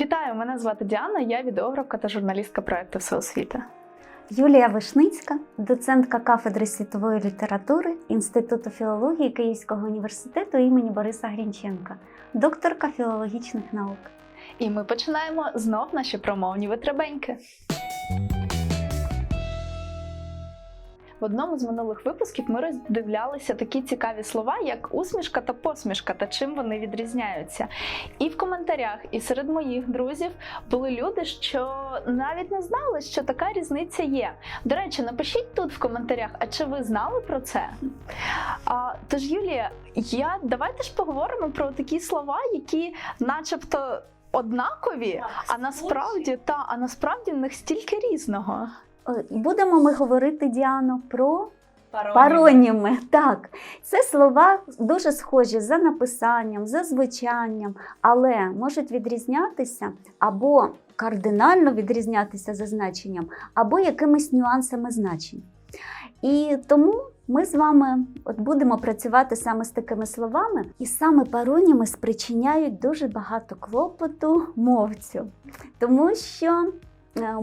Вітаю, мене звати Діана, я відеографка та журналістка проекту Всеосвіта. Юлія Вишницька, доцентка кафедри світової літератури Інституту філології Київського університету імені Бориса Грінченка, докторка філологічних наук. І ми починаємо знов наші промовні витребеньки. В одному з минулих випусків ми роздивлялися такі цікаві слова, як усмішка та посмішка, та чим вони відрізняються. І в коментарях, і серед моїх друзів були люди, що навіть не знали, що така різниця є. До речі, напишіть тут в коментарях, а чи ви знали про це? А, тож, Юлія, я давайте ж поговоримо про такі слова, які, начебто, однакові, а насправді та а насправді в них стільки різного. Будемо ми говорити, Діано, про пароніми. Так, це слова дуже схожі за написанням, за звучанням, але можуть відрізнятися або кардинально відрізнятися за значенням, або якимись нюансами значень. І тому ми з вами от будемо працювати саме з такими словами, і саме пароніми спричиняють дуже багато клопоту мовцю, тому що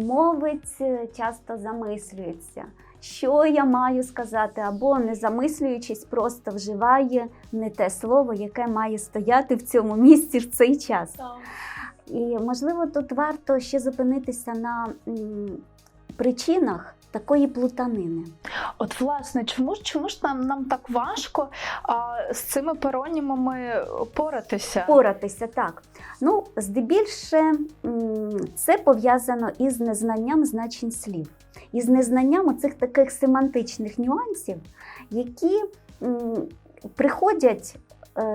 мовець е, часто замислюється, що я маю сказати, або не замислюючись, просто вживає не те слово, яке має стояти в цьому місці в цей час. І можливо, тут варто ще зупинитися на причинах такої плутанини. От, власне, чому ж чому ж нам, нам так важко а, з цими паронімами поратися? Поратися так. Ну, здебільше це пов'язано із незнанням значень слів, із незнанням оцих таких семантичних нюансів, які приходять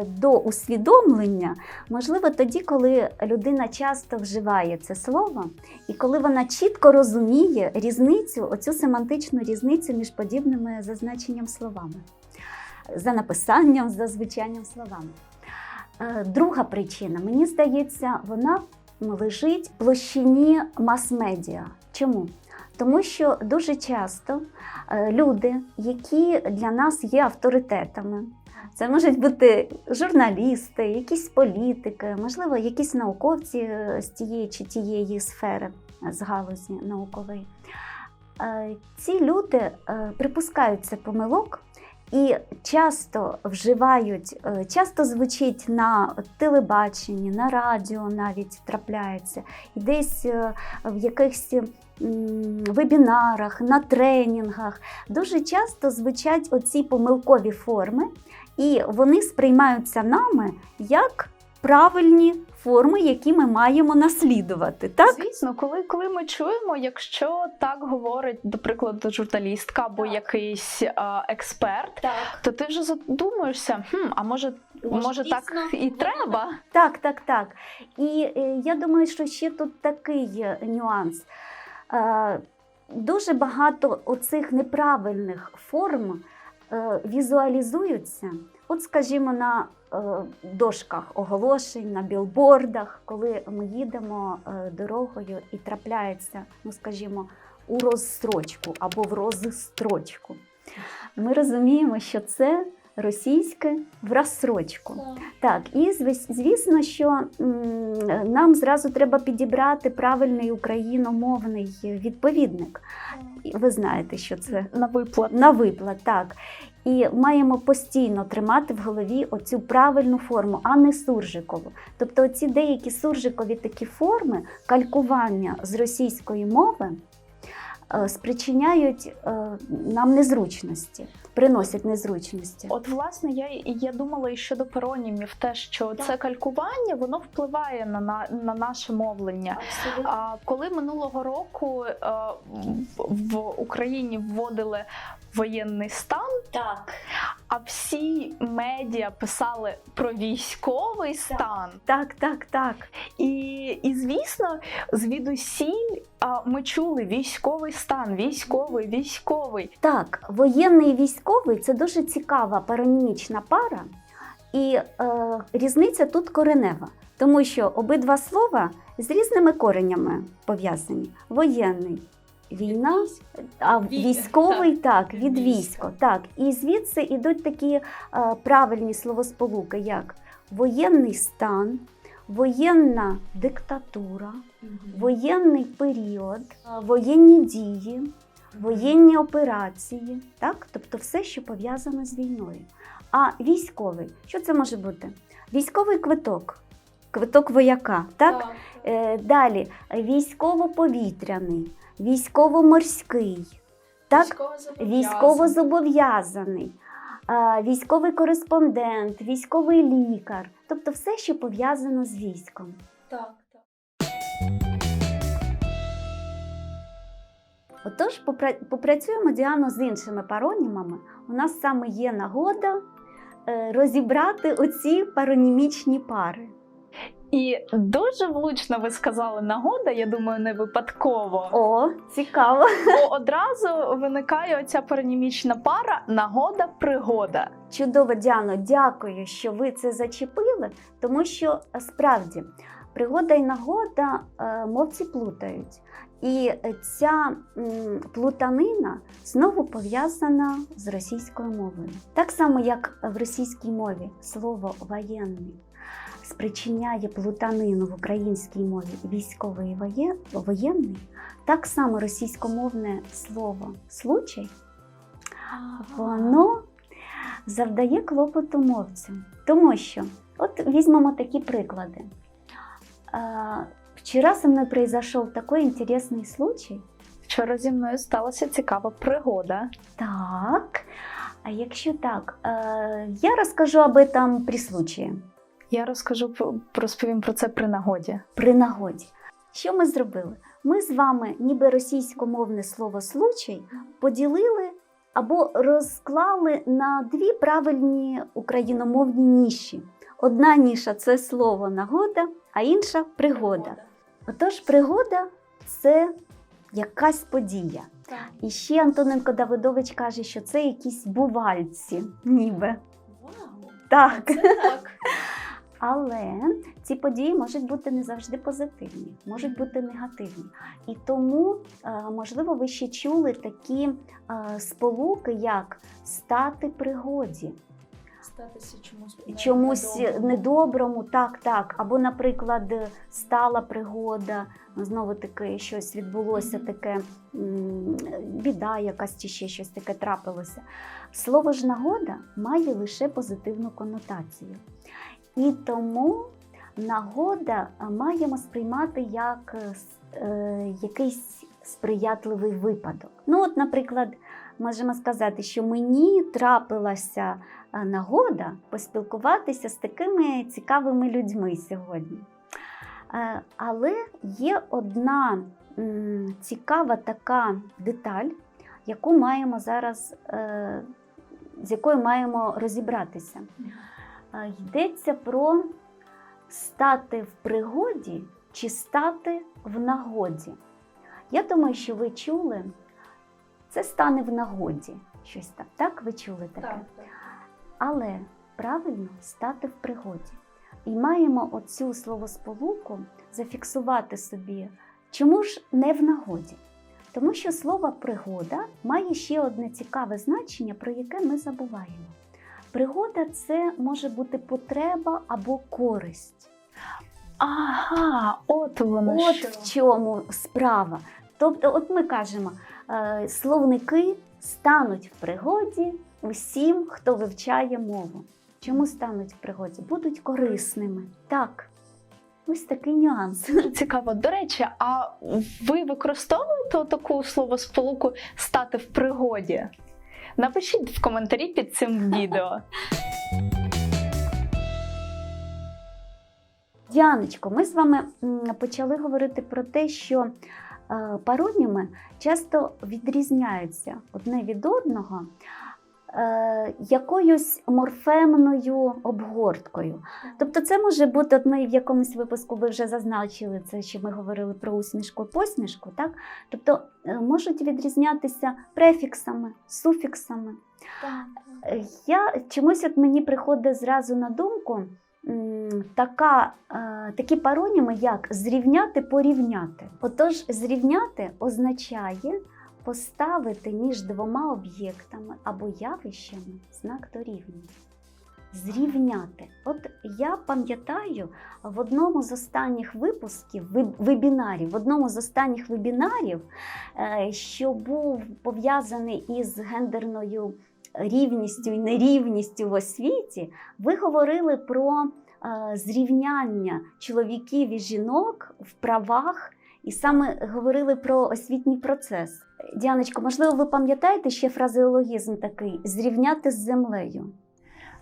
до усвідомлення, можливо, тоді, коли людина часто вживає це слово, і коли вона чітко розуміє різницю, оцю семантичну різницю між подібними за значенням словами, за написанням, за звучанням словами. Е, Друга причина, мені здається, вона лежить в площині мас-медіа. Чому? Тому що дуже часто е, люди, які для нас є авторитетами, це можуть бути журналісти, якісь політики, можливо, якісь науковці е, з тієї чи тієї сфери е, з галузі наукової. Ці люди припускаються помилок і часто вживають, е, часто звучить на телебаченні, на радіо навіть трапляється, і десь е, в якихось вебінарах, на тренінгах дуже часто звучать оці помилкові форми, і вони сприймаються нами як правильні форми, які ми маємо наслідувати. Так? Звісно, коли, коли ми чуємо, якщо так говорить, до прикладу, журналістка або Так. якийсь а, експерт, Так. то ти вже задумуєшся, хм, а може, може, так і треба? Так, так, так. І е, я думаю, що ще тут такий нюанс. Е, дуже багато оцих неправильних форм е, візуалізуються. От, скажімо, на дошках оголошень, на білбордах, коли ми їдемо е, дорогою і трапляється, ну скажімо, у розстрочку або в розстрочку. Ми розуміємо, що це російське в розстрочку. Так, і звісно, що нам зразу треба підібрати правильний україномовний відповідник. Ви знаєте, що це На виплат. на виплат, так. І маємо постійно тримати в голові оцю правильну форму, а не суржикову. Тобто, оці деякі суржикові такі форми калькування з російської мови е, спричиняють е, нам незручності, приносять незручності. От, власне, я, я думала і щодо паронімів, те, що це калькування, воно впливає на, на, на наше мовлення. А коли минулого року е, в Україні вводили воєнний стан, Так. а всі медіа писали про військовий стан, Так, так, так. і, і звісно, звідусіль а, ми чули військовий стан, військовий, військовий. Так, воєнний і військовий це дуже цікава паронімічна пара, і е, різниця тут коренева, тому що обидва слова з різними коренями пов'язані. Воєнний війна, а військовий так, від військо. Так, і звідси йдуть такі е, правильні словосполуки, як воєнний стан, воєнна диктатура, воєнний період, воєнні дії, воєнні операції, так? тобто все, що пов'язано з війною. А військовий, що це може бути? Військовий квиток, квиток вояка, так? Е, далі військово-повітряний, військово-морський, так? військово-зобов'язаний, військовий кореспондент, військовий лікар, тобто все, що пов'язано з військом. Так, Отож, попра- попрацюємо Діано з іншими паронімами. У нас саме є нагода е, розібрати оці паронімічні пари. І дуже влучно ви сказали нагода, я думаю, не випадково. О, цікаво. Бо одразу виникає оця паранімічна пара нагода-пригода. Чудово, Діано, дякую, що ви це зачепили, тому що е, справді пригода і нагода е, мовці плутають. І ця плутанина знову пов'язана з російською мовою. Так само, як в російській мові слово воєнний спричиняє плутанину в українській мові військовий воєнний, так само російськомовне слово случай воно завдає клопоту мовцю. Тому що, от візьмемо такі приклади. Вчора со мною произошел такой интересный случай. Вчора зі мною сталася цікава пригода. Так, а якщо так, е, я розкажу об этом при случае, Я розкажу про- розповім про це при нагоді. при нагоді. Що ми зробили? Ми з вами, ніби російськомовне слово случай, поділили або розклали на дві правильні україномовні ніші. Одна ніша це слово нагода, а інша пригода. Отож, пригода це якась подія. І ще Антоненко Давидович каже, що це якісь бувальці, ніби. Так. так. Але ці події можуть бути не завжди позитивні, можуть бути негативні. І тому, е, можливо, ви ще чули такі е, сполуки, як стати пригоді, Статися чомусь чомусь недоброму, так, так. Або, наприклад, стала пригода, знову таки щось відбулося, таке біда, якась чи ще щось таке трапилося. Слово ж нагода має лише позитивну конотацію. І тому нагода маємо сприймати як е, якийсь сприятливий випадок. Ну, от, наприклад, можемо сказати, що мені трапилася е, нагода поспілкуватися з такими цікавими людьми сьогодні. Е, Але є одна цікава така деталь, яку маємо зараз, е, з якою маємо розібратися. Йдеться про стати в пригоді чи стати в нагоді. Я думаю, що ви чули, це стане в нагоді. Щось так, так? Ви чули таке? Так, так. Але правильно стати в пригоді. І маємо оцю словосполуку зафіксувати собі, чому ж не в нагоді? Тому що слово пригода має ще одне цікаве значення, про яке ми забуваємо. Пригода це може бути потреба або користь. Ага, от воно От що. в чому справа. Тобто, от ми кажемо, словники стануть в пригоді усім, хто вивчає мову. Чому стануть в пригоді? Будуть корисними. Так, ось такий нюанс. Цікаво. До речі, а ви використовуєте таку словосполуку стати в пригоді? Напишіть в коментарі під цим відео. Діаночко, ми з вами почали говорити про те, що е, пароніми часто відрізняються одне від одного е, якоюсь морфемною обгорткою. Тобто, це може бути, от ми в якомусь випуску ви вже зазначили це, що ми говорили про усмішку і посмішку, так? Тобто е, можуть відрізнятися префіксами, суфіксами. Е, Я чомусь от мені приходить зразу на думку така, е, такі пароніми, як зрівняти, порівняти. Отож, зрівняти означає поставити між двома об'єктами або явищами знак дорівнює. Зрівняти. От я пам'ятаю в одному з останніх випусків вебінарів, в одному з останніх вебінарів, е, що був пов'язаний із гендерною рівністю і нерівністю в освіті, ви говорили про е, зрівняння чоловіків і жінок в правах, і саме говорили про освітній процес. Діаночко, можливо, ви пам'ятаєте ще фразеологізм такий зрівняти з землею?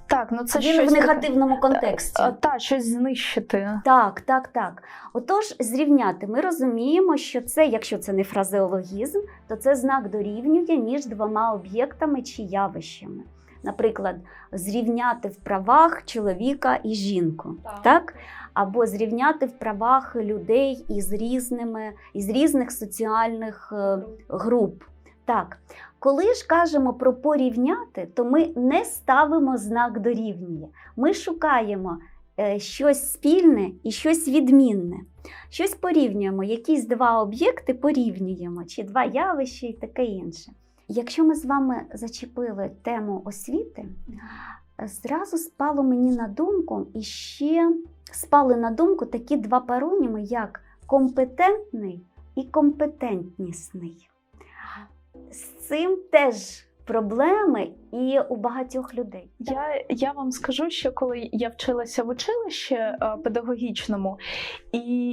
Так, ну це Він щось в негативному контексті. Та, щось знищити. Так, так, так. Отож, зрівняти. Ми розуміємо, що це, якщо це не фразеологізм, то це знак дорівнює між двома об'єктами чи явищами. Наприклад, зрівняти в правах чоловіка і жінку, так? Або зрівняти в правах людей із різними, із різних соціальних е, груп. Так, коли ж кажемо про порівняти, то ми не ставимо знак дорівнює. Ми шукаємо е, щось спільне і щось відмінне. Щось порівнюємо, якісь два об'єкти порівнюємо, чи два явища і таке інше. Якщо ми з вами зачепили тему освіти, зразу спало мені на думку і ще спали на думку такі два пароніми, як компетентний і компетентнісний. З цим теж проблеми і у багатьох людей. Я, я вам скажу, що коли я вчилася в училищі е, педагогічному, і,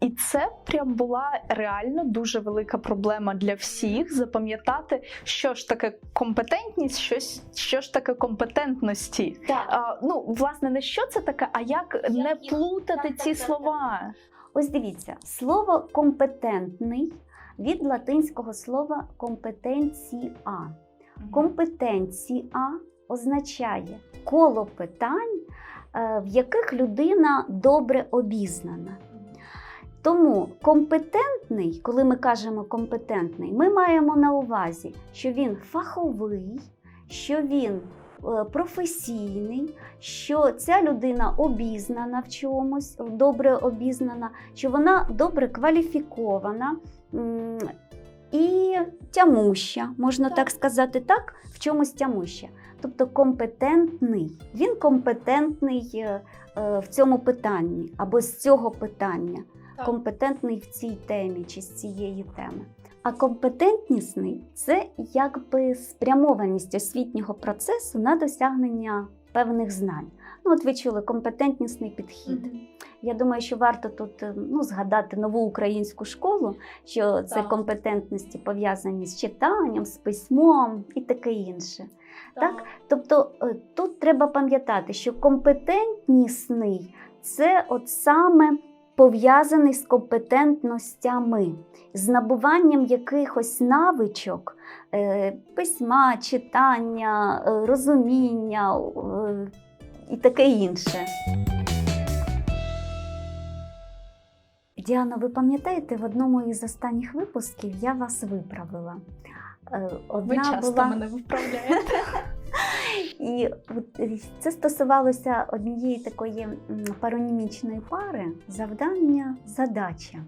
і це прям була реально дуже велика проблема для всіх запам'ятати, що ж таке компетентність, щось, що ж таке компетентності. Так. А, ну, власне, не що це таке, а як не їх- плутати так, ці так, так, слова. Ось дивіться, слово компетентний від латинського слова компетенція. Компетенція означає коло питань, е, в яких людина добре обізнана. Тому компетентний, коли ми кажемо компетентний, ми маємо на увазі, що він фаховий, що він е, професійний, що ця людина обізнана в чомусь, добре обізнана, що вона добре кваліфікована і тямуща, можна так. Так. сказати, так, в чомусь тямуща. Тобто компетентний. Він компетентний е, е, в цьому питанні або з цього питання Так. компетентний в цій темі чи з цієї теми. А компетентнісний це якби спрямованість освітнього процесу на досягнення певних знань. Ну, от ви чули компетентнісний підхід. Я думаю, що варто тут е, ну, згадати нову українську школу, що це Так. компетентності пов'язані з читанням, з письмом і таке інше. Так? Тобто е, тут треба пам'ятати, що компетентнісний це от саме пов'язаний з компетентностями, з набуванням якихось навичок е, письма, читання, розуміння і таке інше. Діана, ви пам'ятаєте, в одному із останніх випусків я вас виправила. Е, Одна Ви часто була... мене виправляєте. І це стосувалося однієї такої паронімічної пари завдання, задача.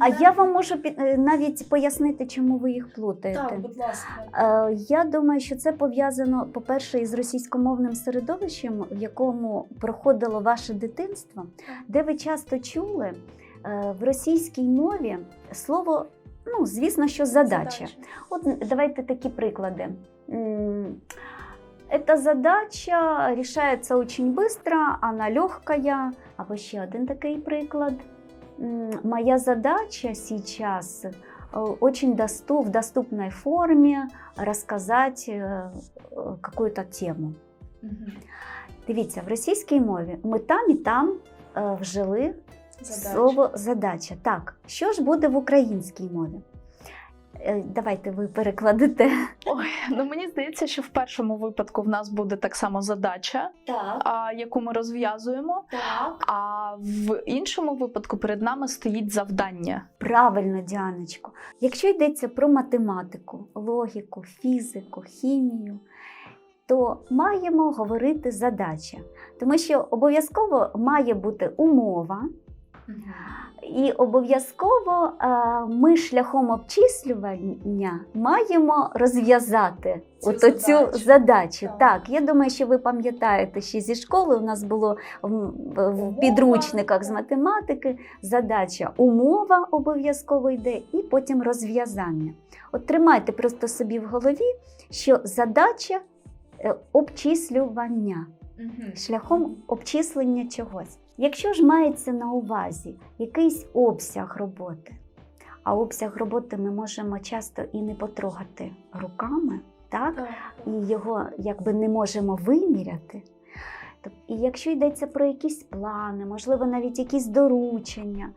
А я вам можу е, навіть пояснити, чому ви їх плутаєте. Так, будь ласка. Е, Я думаю, що це пов'язано, по-перше, із російськомовним середовищем, в якому проходило ваше дитинство, де ви часто чули е, в російській мові слово, ну, звісно, що задача. От давайте такі приклади. Эта задача решается очень быстро, она легкая. Або ще один такий приклад М, Моя задача сейчас э, очень доступ, в доступной форме рассказать э, э, какую-то тему. Дивіться, в російській мові ми там і там е, вжили слово задача. Так, що ж буде в українській мові? Е, Давайте ви перекладете. Ой, ну мені здається, що в першому випадку в нас буде так само задача, Так, а, яку ми розв'язуємо. так. А в іншому випадку перед нами стоїть завдання. Правильно, Діаночко. Якщо йдеться про математику, логіку, фізику, хімію, то маємо говорити задача, тому що обов'язково має бути умова, І обов'язково е, ми шляхом обчислювання маємо розв'язати Цю задачу. задачу. Так. Так. я думаю, що ви пам'ятаєте ще зі школи. У нас було в, підручниках з математики задача умова обов'язково йде, і потім розв'язання. От тримайте просто собі в голові, що задача е, обчислювання шляхом обчислення чогось. Якщо ж мається на увазі якийсь обсяг роботи, а обсяг роботи ми можемо часто і не потрогати руками, так? і його якби не можемо виміряти. І якщо йдеться про якісь плани, можливо, навіть якісь доручення,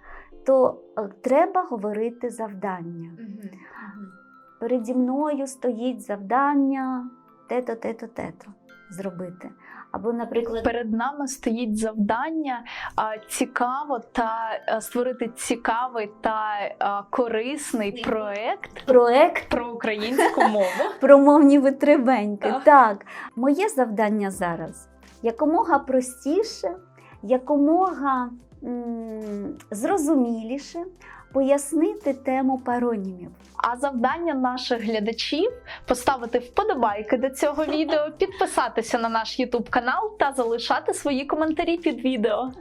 то е, треба говорити завдання. Переді мною стоїть завдання те-то, те-то, те-то зробити. Або, наприклад, Перед нами стоїть завдання цікаво та створити цікавий та корисний проект проект про українську мову. про мовні витребеньки. Так. Так, моє завдання зараз якомога простіше, якомога зрозуміліше пояснити тему паронімів. А завдання наших глядачів поставити вподобайки до цього відео, підписатися на наш YouTube канал та залишати свої коментарі під відео.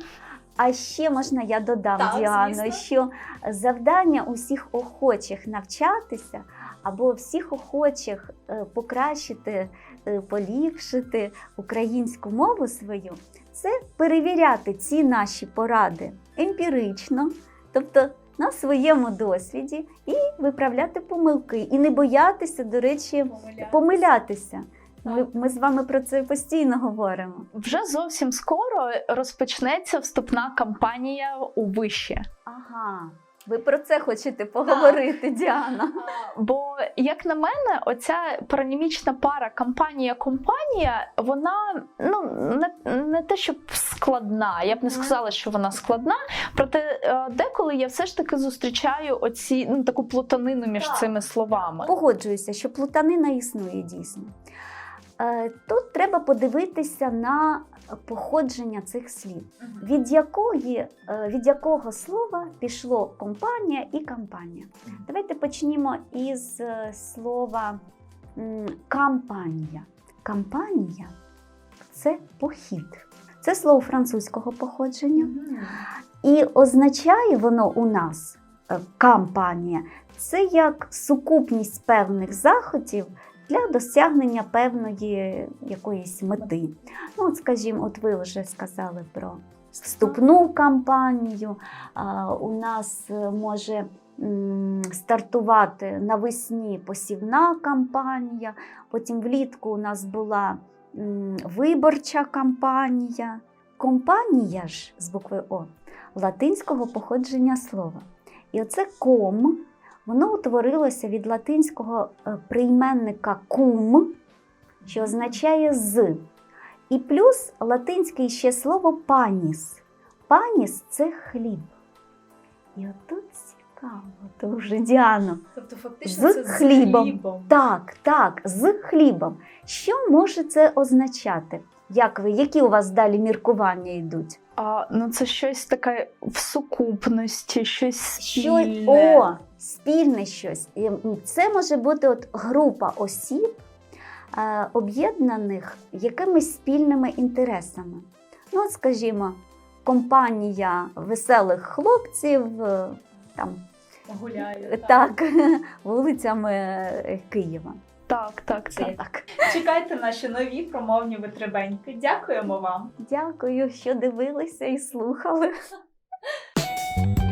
А ще можна я додам, Так, Діано, звісно. що завдання усіх охочих навчатися або всіх охочих е, покращити, е, поліпшити українську мову свою, це перевіряти ці наші поради емпірично, тобто на своєму досвіді, і виправляти помилки, і не боятися, до речі, помилятися. Ми, ми з вами про це постійно говоримо. Вже зовсім скоро розпочнеться вступна кампанія у вище. Ага, ви про це хочете поговорити, Діана. Бо, як на мене, оця паранімічна пара компанія-компанія, вона ну не, не те, щоб складна. Я б не сказала, що вона складна. Проте е, деколи я все ж таки зустрічаю оці ну таку плутанину між Так. цими словами. Погоджуюся, що плутанина існує дійсно. Е, Тут треба подивитися на походження цих слів. Від, якої, е, від якого слова пішло компанія і кампанія? Давайте почнімо із е, слова кампанія. Кампанія це похід. Це слово французького походження. І означає воно у нас е, кампанія це як сукупність певних заходів для досягнення певної якоїсь мети. Ну, от, скажімо, от ви вже сказали про вступну кампанію. У нас е, може стартувати навесні посівна кампанія, потім влітку у нас була виборча кампанія. Компанія ж з букви О латинського походження слова. І оце ком, воно утворилося від латинського е, прийменника кум, що означає з. І плюс латинське ще слово паніс. Паніс це хліб. І отут цікаво, дуже Діано. Тобто, фактично, З це з хлібом. хлібом. Так, так, з хлібом. Що може це означати? Як ви, які у вас далі міркування йдуть? А, ну це щось таке в сукупності, щось Щось спільне. о, спільне щось. І, Це може бути от група осіб, е, об'єднаних якимись спільними інтересами. Ну, от, скажімо, компанія веселих хлопців, е, там, Гуляє. так, вулицями е, Києва. Так, так, це так. так. Чекайте наші нові промовні витребеньки. Дякуємо вам. Дякую, що дивилися і слухали.